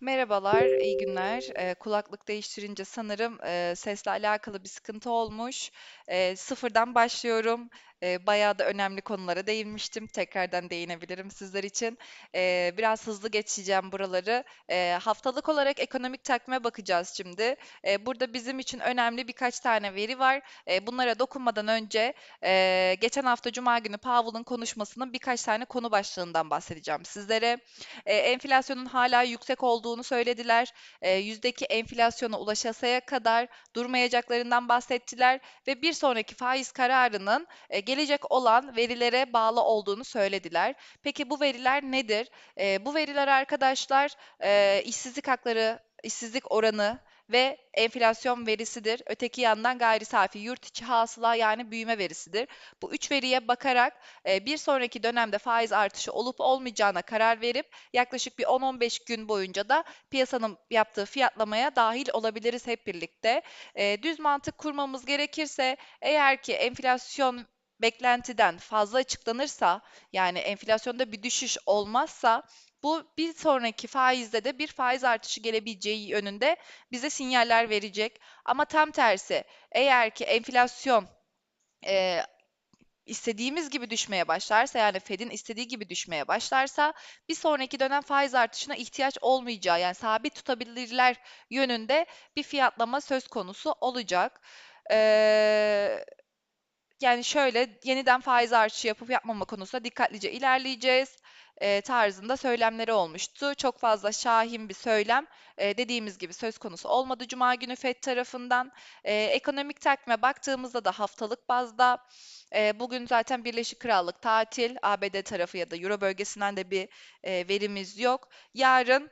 Merhabalar, iyi günler. Eee, kulaklık değiştirince sanırım eee, sesle alakalı bir sıkıntı olmuş. Eee, sıfırdan başlıyorum. Eee, bayağı da önemli konulara değinmiştim. Tekrardan değinebilirim sizler için. Eee, biraz hızlı geçeceğim buraları. Eee, haftalık olarak ekonomik takvime bakacağız şimdi. Eee, burada bizim için önemli birkaç tane veri var. Eee, bunlara dokunmadan önce eee, geçen hafta Cuma günü Powell'ın konuşmasının birkaç tane konu başlığından bahsedeceğim sizlere. E, enflasyonun hala yüksek olduğunu söylediler. E, yüzdeki enflasyona ulaşasaya kadar durmayacaklarından bahsettiler ve bir sonraki faiz kararının e, gelecek olan verilere bağlı olduğunu söylediler. Peki bu veriler nedir? E, bu veriler arkadaşlar e, işsizlik hakları, işsizlik oranı ve enflasyon verisidir. Öteki yandan gayri safi yurt içi hasıla yani büyüme verisidir. Bu üç veriye bakarak e, bir sonraki dönemde faiz artışı olup olmayacağına karar verip yaklaşık bir 10-15 gün boyunca da piyasanın yaptığı fiyatlamaya dahil olabiliriz hep birlikte. E, düz mantık kurmamız gerekirse eğer ki enflasyon beklentiden fazla açıklanırsa yani enflasyonda bir düşüş olmazsa bu bir sonraki faizde de bir faiz artışı gelebileceği yönünde bize sinyaller verecek. Ama tam tersi eğer ki enflasyon e, istediğimiz gibi düşmeye başlarsa yani Fed'in istediği gibi düşmeye başlarsa bir sonraki dönem faiz artışına ihtiyaç olmayacağı yani sabit tutabilirler yönünde bir fiyatlama söz konusu olacak. Ee, yani şöyle yeniden faiz artışı yapıp yapmama konusunda dikkatlice ilerleyeceğiz e, tarzında söylemleri olmuştu. Çok fazla şahin bir söylem e, dediğimiz gibi söz konusu olmadı Cuma günü FED tarafından. E, ekonomik takvime baktığımızda da haftalık bazda e, bugün zaten Birleşik Krallık tatil, ABD tarafı ya da Euro bölgesinden de bir e, verimiz yok. Yarın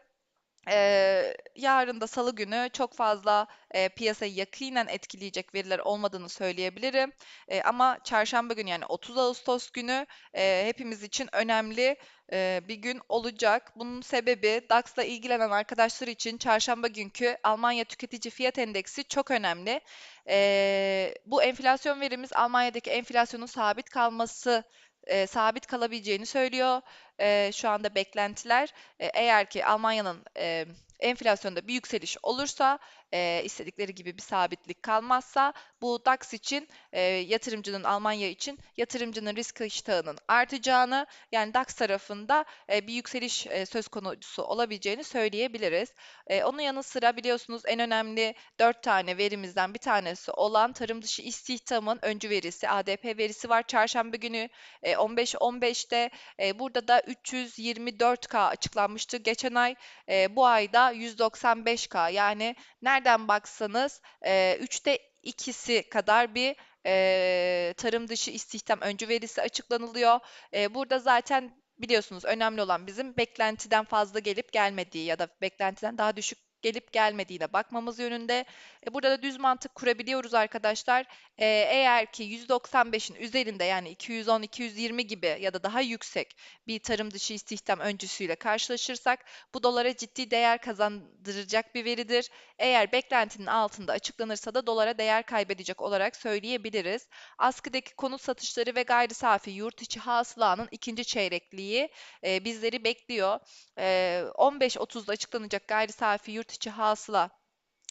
Eee, yarın da Salı günü çok fazla eee, piyasayı yakinen etkileyecek veriler olmadığını söyleyebilirim. Eee, ama Çarşamba günü yani 30 Ağustos günü eee, hepimiz için önemli eee, bir gün olacak. Bunun sebebi DAX'la ilgilenen arkadaşlar için Çarşamba günkü Almanya Tüketici Fiyat Endeksi çok önemli. Eee, bu enflasyon verimiz Almanya'daki enflasyonun sabit kalması eee, sabit kalabileceğini söylüyor. Eee, şu anda beklentiler. E, eğer ki Almanya'nın e, enflasyonda bir yükseliş olursa, e, istedikleri gibi bir sabitlik kalmazsa bu DAX için e, yatırımcının Almanya için yatırımcının risk iştahının artacağını yani DAX tarafında e, bir yükseliş e, söz konusu olabileceğini söyleyebiliriz. E, onun yanı sıra biliyorsunuz en önemli dört tane verimizden bir tanesi olan tarım dışı istihdamın öncü verisi ADP verisi var çarşamba günü e, 15-15'te e, burada da 324K açıklanmıştı geçen ay. E, bu ayda 195K yani nereden baksanız e, 3'te ikisi kadar bir e, tarım dışı istihdam öncü verisi açıklanılıyor. E, burada zaten biliyorsunuz önemli olan bizim beklentiden fazla gelip gelmediği ya da beklentiden daha düşük gelip gelmediğine bakmamız yönünde. E, burada da düz mantık kurabiliyoruz arkadaşlar. E, eğer ki 195'in üzerinde yani 210-220 gibi ya da daha yüksek bir tarım dışı istihdam öncüsüyle karşılaşırsak bu dolara ciddi değer kazandıracak bir veridir. Eğer beklentinin altında açıklanırsa da dolara değer kaybedecek olarak söyleyebiliriz. Askıdaki konut satışları ve gayri safi yurt içi hasılanın ikinci çeyrekliği e, bizleri bekliyor. E, 15.30'da açıklanacak gayri safi yurt içi hasıla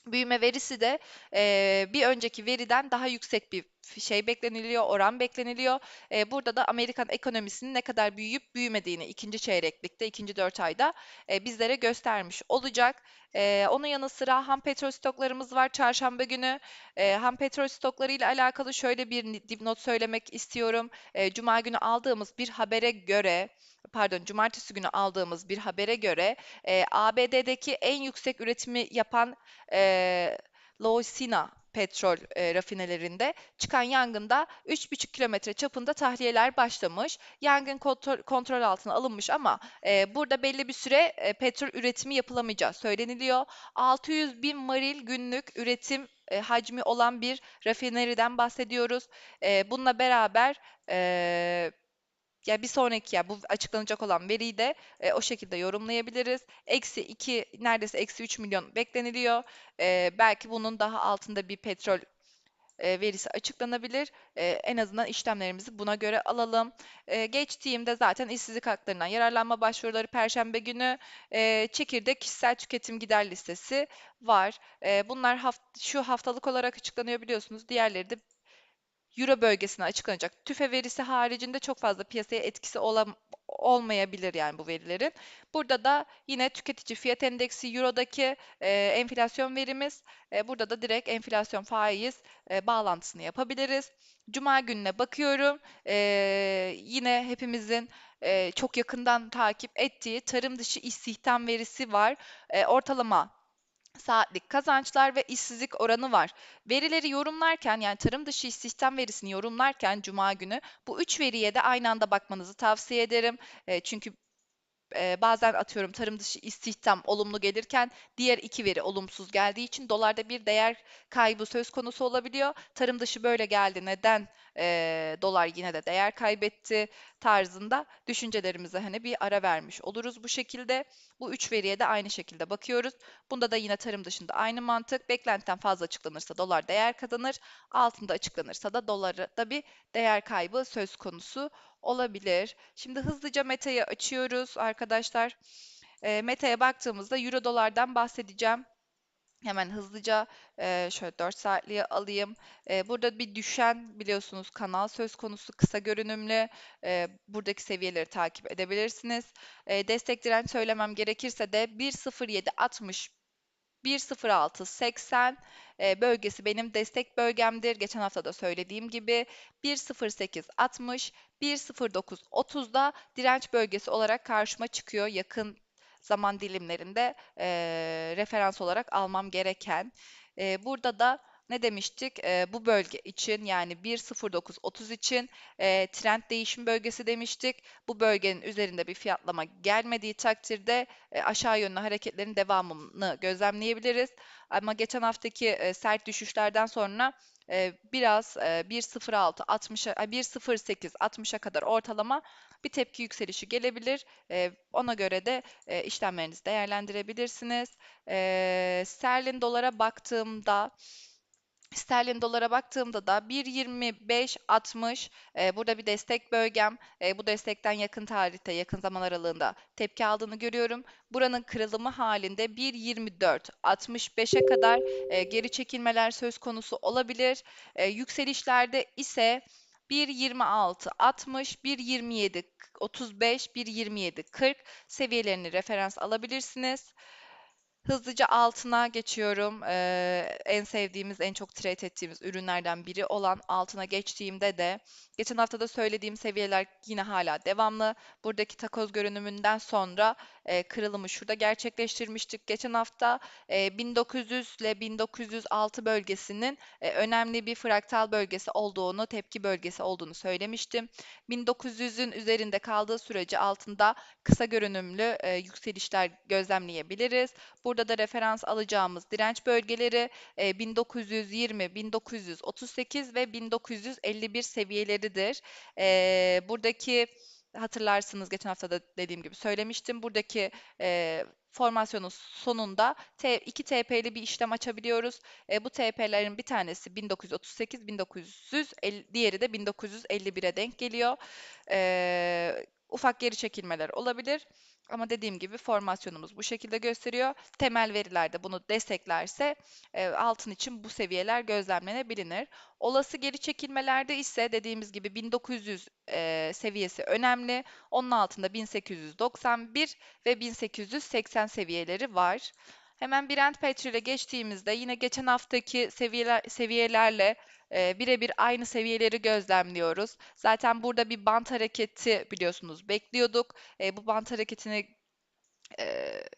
büyüme verisi de e, bir önceki veriden daha yüksek bir şey bekleniliyor, oran bekleniliyor. E, burada da Amerikan ekonomisinin ne kadar büyüyüp büyümediğini ikinci çeyreklikte, ikinci dört ayda e, bizlere göstermiş olacak. E, onun yanı sıra ham petrol stoklarımız var çarşamba günü. E, ham petrol stokları ile alakalı şöyle bir dipnot söylemek istiyorum. E, Cuma günü aldığımız bir habere göre pardon cumartesi günü aldığımız bir habere göre e, ABD'deki en yüksek üretimi yapan e, Louisiana petrol e, rafinelerinde çıkan yangında 3,5 kilometre çapında tahliyeler başlamış. Yangın kontrol, kontrol altına alınmış ama e, burada belli bir süre e, petrol üretimi yapılamayacağı söyleniliyor. 600 bin varil günlük üretim e, hacmi olan bir rafineriden bahsediyoruz. E, bununla beraber e, ya bir sonraki ya bu açıklanacak olan veriyi de e, o şekilde yorumlayabiliriz. Eksi 2 neredeyse eksi 3 milyon bekleniliyor. E, belki bunun daha altında bir petrol e, verisi açıklanabilir. E, en azından işlemlerimizi buna göre alalım. E, geçtiğimde zaten işsizlik haklarından yararlanma başvuruları Perşembe günü e, çekirdek kişisel tüketim gider listesi var. E, bunlar haft şu haftalık olarak açıklanıyor biliyorsunuz. Diğerleri de Euro bölgesine açıklanacak tüfe verisi haricinde çok fazla piyasaya etkisi olam olmayabilir yani bu verilerin. Burada da yine tüketici fiyat endeksi Euro'daki e, enflasyon verimiz. E, burada da direkt enflasyon faiz e, bağlantısını yapabiliriz. Cuma gününe bakıyorum. E, yine hepimizin e, çok yakından takip ettiği tarım dışı istihdam verisi var. E, ortalama saatlik kazançlar ve işsizlik oranı var. Verileri yorumlarken yani tarım dışı istihdam verisini yorumlarken cuma günü bu üç veriye de aynı anda bakmanızı tavsiye ederim. E, çünkü e, bazen atıyorum tarım dışı istihdam olumlu gelirken diğer iki veri olumsuz geldiği için dolarda bir değer kaybı söz konusu olabiliyor. Tarım dışı böyle geldi neden e, dolar yine de değer kaybetti tarzında düşüncelerimize hani bir ara vermiş oluruz bu şekilde. Bu üç veriye de aynı şekilde bakıyoruz. Bunda da yine tarım dışında aynı mantık. Beklentiden fazla açıklanırsa dolar değer kazanır. Altında açıklanırsa da dolarda bir değer kaybı söz konusu olabilir. Şimdi hızlıca Meta'yı açıyoruz arkadaşlar. E, Meta'ya baktığımızda Euro dolardan bahsedeceğim. Hemen hızlıca e, şöyle 4 saatliğe alayım. E, burada bir düşen biliyorsunuz kanal söz konusu kısa görünümlü. E, buradaki seviyeleri takip edebilirsiniz. E, destek direnç söylemem gerekirse de 1.0760 1.06.80 e, bölgesi benim destek bölgemdir. Geçen hafta da söylediğim gibi 1.08.60, 1.09.30'da direnç bölgesi olarak karşıma çıkıyor yakın zaman dilimlerinde e, referans olarak almam gereken. E, burada da ne demiştik? E, bu bölge için yani 1.09.30 için e, trend değişim bölgesi demiştik. Bu bölgenin üzerinde bir fiyatlama gelmediği takdirde e, aşağı yönlü hareketlerin devamını gözlemleyebiliriz. Ama geçen haftaki e, sert düşüşlerden sonra e, biraz e, 1.06 60'a 1.08 60'a kadar ortalama bir tepki yükselişi gelebilir. E, ona göre de e, işlemlerinizi değerlendirebilirsiniz. E, sterlin dolara baktığımda Sterlin dolara baktığımda da 1.25.60 e, burada bir destek bölgem. E, bu destekten yakın tarihte, yakın zaman aralığında tepki aldığını görüyorum. Buranın kırılımı halinde 1.24.65'e kadar e, geri çekilmeler söz konusu olabilir. E, yükselişlerde ise 1.26 60, 1.27 35, 1.27 40 seviyelerini referans alabilirsiniz. Hızlıca altına geçiyorum. Ee, en sevdiğimiz, en çok trade ettiğimiz ürünlerden biri olan altına geçtiğimde de geçen hafta da söylediğim seviyeler yine hala devamlı. Buradaki takoz görünümünden sonra e, kırılımı şurada gerçekleştirmiştik. Geçen hafta e, 1900 ile 1906 bölgesinin e, önemli bir fraktal bölgesi olduğunu, tepki bölgesi olduğunu söylemiştim. 1900'ün üzerinde kaldığı sürece altında kısa görünümlü e, yükselişler gözlemleyebiliriz. Burada da referans alacağımız direnç bölgeleri e, 1920, 1938 ve 1951 seviyeleridir. E, buradaki hatırlarsınız geçen hafta da dediğim gibi söylemiştim. Buradaki e, formasyonun sonunda T, 2 TP'li bir işlem açabiliyoruz. E, bu TP'lerin bir tanesi 1938, 1950, diğeri de 1951'e denk geliyor. E, ufak geri çekilmeler olabilir. Ama dediğim gibi formasyonumuz bu şekilde gösteriyor. Temel veriler de bunu desteklerse e, altın için bu seviyeler gözlemlenebilir. Olası geri çekilmelerde ise dediğimiz gibi 1900 e, seviyesi önemli. Onun altında 1891 ve 1880 seviyeleri var. Hemen Brent Petrol'e geçtiğimizde yine geçen haftaki seviyeler, seviyelerle e, birebir aynı seviyeleri gözlemliyoruz. Zaten burada bir bant hareketi biliyorsunuz bekliyorduk. E, bu bant hareketini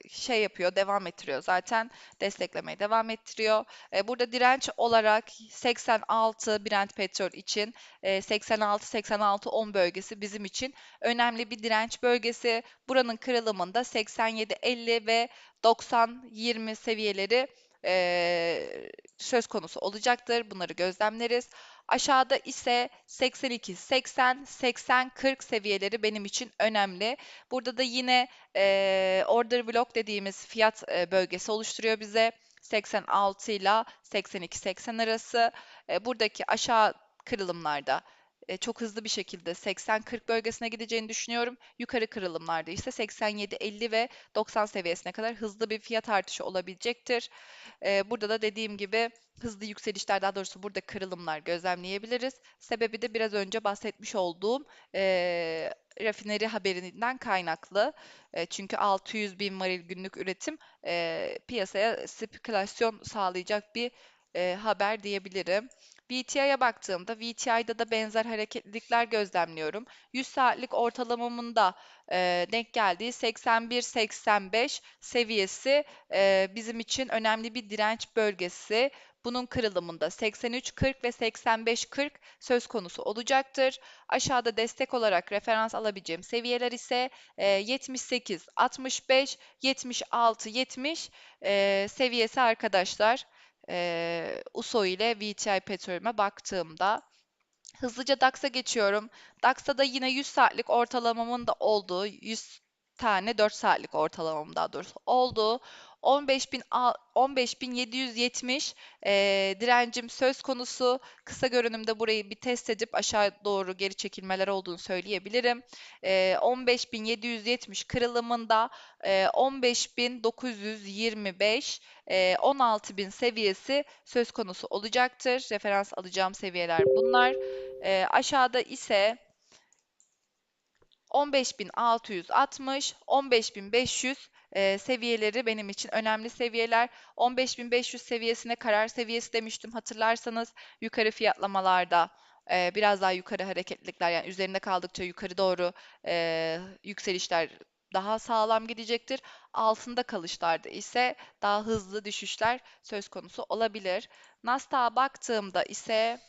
şey yapıyor, devam ettiriyor zaten desteklemeye devam ettiriyor. Burada direnç olarak 86 Brent petrol için 86-86-10 bölgesi bizim için önemli bir direnç bölgesi. Buranın kırılımında 87-50 ve 90-20 seviyeleri e, söz konusu olacaktır. Bunları gözlemleriz. Aşağıda ise 82, 80, 80, 40 seviyeleri benim için önemli. Burada da yine e, order block dediğimiz fiyat e, bölgesi oluşturuyor bize. 86 ile 82-80 arası. E, buradaki aşağı kırılımlarda e, çok hızlı bir şekilde 80-40 bölgesine gideceğini düşünüyorum. Yukarı kırılımlarda ise 87-50 ve 90 seviyesine kadar hızlı bir fiyat artışı olabilecektir. E, burada da dediğim gibi hızlı yükselişler daha doğrusu burada kırılımlar gözlemleyebiliriz. Sebebi de biraz önce bahsetmiş olduğum e, rafineri haberinden kaynaklı. Çünkü 600 bin varil günlük üretim piyasaya spekülasyon sağlayacak bir haber diyebilirim. VTI'ye baktığımda VTI'da da benzer hareketlilikler gözlemliyorum. 100 saatlik ortalamamın da e, denk geldiği 81-85 seviyesi e, bizim için önemli bir direnç bölgesi. Bunun kırılımında 83-40 ve 85-40 söz konusu olacaktır. Aşağıda destek olarak referans alabileceğim seviyeler ise e, 78-65, 76-70 e, seviyesi arkadaşlar e, USO ile VTI petrolüme baktığımda hızlıca DAX'a geçiyorum. DAX'ta da yine 100 saatlik ortalamamın da olduğu 100 tane 4 saatlik ortalamam daha doğrusu olduğu 15.000 15.770 e, direncim söz konusu. Kısa görünümde burayı bir test edip aşağı doğru geri çekilmeler olduğunu söyleyebilirim. E, 15.770 kırılımında e, 15.925 e, 16.000 seviyesi söz konusu olacaktır. Referans alacağım seviyeler bunlar. E, aşağıda ise 15.660, 15.500 e, seviyeleri benim için önemli seviyeler. 15.500 seviyesine karar seviyesi demiştim hatırlarsanız yukarı fiyatlamalarda e, biraz daha yukarı hareketlilikler yani üzerinde kaldıkça yukarı doğru e, yükselişler daha sağlam gidecektir. Altında kalışlarda ise daha hızlı düşüşler söz konusu olabilir. Nasdaq'a baktığımda ise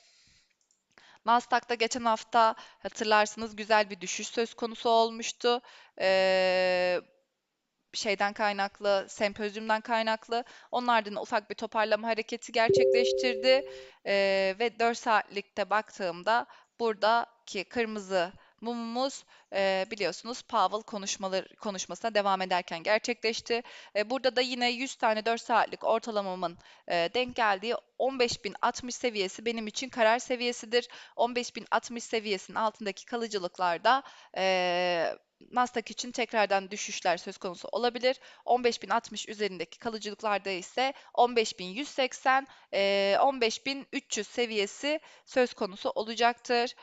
Nasdaq'ta geçen hafta hatırlarsınız güzel bir düşüş söz konusu olmuştu. Ee, şeyden kaynaklı, sempozyumdan kaynaklı. Onun ardından ufak bir toparlama hareketi gerçekleştirdi. Ee, ve 4 saatlikte baktığımda buradaki kırmızı mumumuz e, biliyorsunuz Powell konuşmaları konuşmasına devam ederken gerçekleşti. E, burada da yine 100 tane 4 saatlik ortalamamın e, denk geldiği 15.060 seviyesi benim için karar seviyesidir. 15.060 seviyesinin altındaki kalıcılıklarda e, Nasdaq için tekrardan düşüşler söz konusu olabilir. 15.060 üzerindeki kalıcılıklarda ise 15.180, e, 15.300 seviyesi söz konusu olacaktır.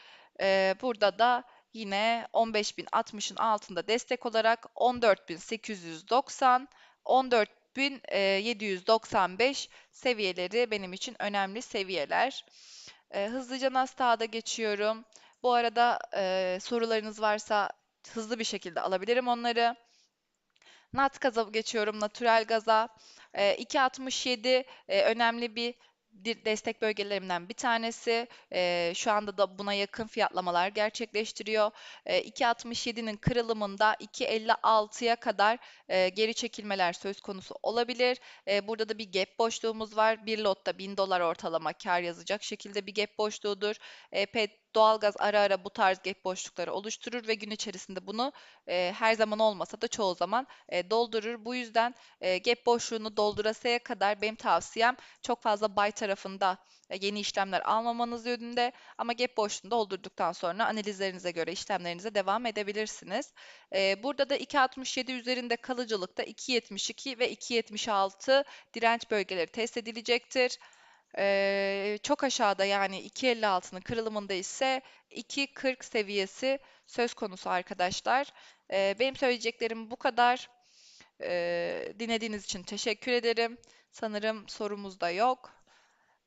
E, burada da yine 15.060'ın altında destek olarak 14.890, 14.795 seviyeleri benim için önemli seviyeler. E, hızlıca Nasdaq'a da geçiyorum. Bu arada e, sorularınız varsa hızlı bir şekilde alabilirim onları. Nat gaza geçiyorum, natürel gaza. E, 2.67 e, önemli bir destek bölgelerimden bir tanesi. Şu anda da buna yakın fiyatlamalar gerçekleştiriyor. E, 2.67'nin kırılımında 2.56'ya kadar geri çekilmeler söz konusu olabilir. Burada da bir gap boşluğumuz var. Bir lotta 1000 dolar ortalama kar yazacak şekilde bir gap boşluğudur. E, Doğalgaz ara ara bu tarz gap boşlukları oluşturur ve gün içerisinde bunu e, her zaman olmasa da çoğu zaman e, doldurur. Bu yüzden e, gap boşluğunu doldurasaya kadar benim tavsiyem çok fazla buy tarafında e, yeni işlemler almamanız yönünde ama gap boşluğunu doldurduktan sonra analizlerinize göre işlemlerinize devam edebilirsiniz. E, burada da 2.67 üzerinde kalıcılıkta 2.72 ve 2.76 direnç bölgeleri test edilecektir. Ee, çok aşağıda yani 2.56'nın kırılımında ise 2.40 seviyesi söz konusu arkadaşlar. Ee, benim söyleyeceklerim bu kadar. Ee, dinlediğiniz için teşekkür ederim. Sanırım sorumuz da yok.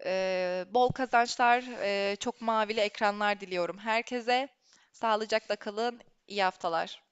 Ee, bol kazançlar, e, çok mavili ekranlar diliyorum herkese. Sağlıcakla kalın, iyi haftalar.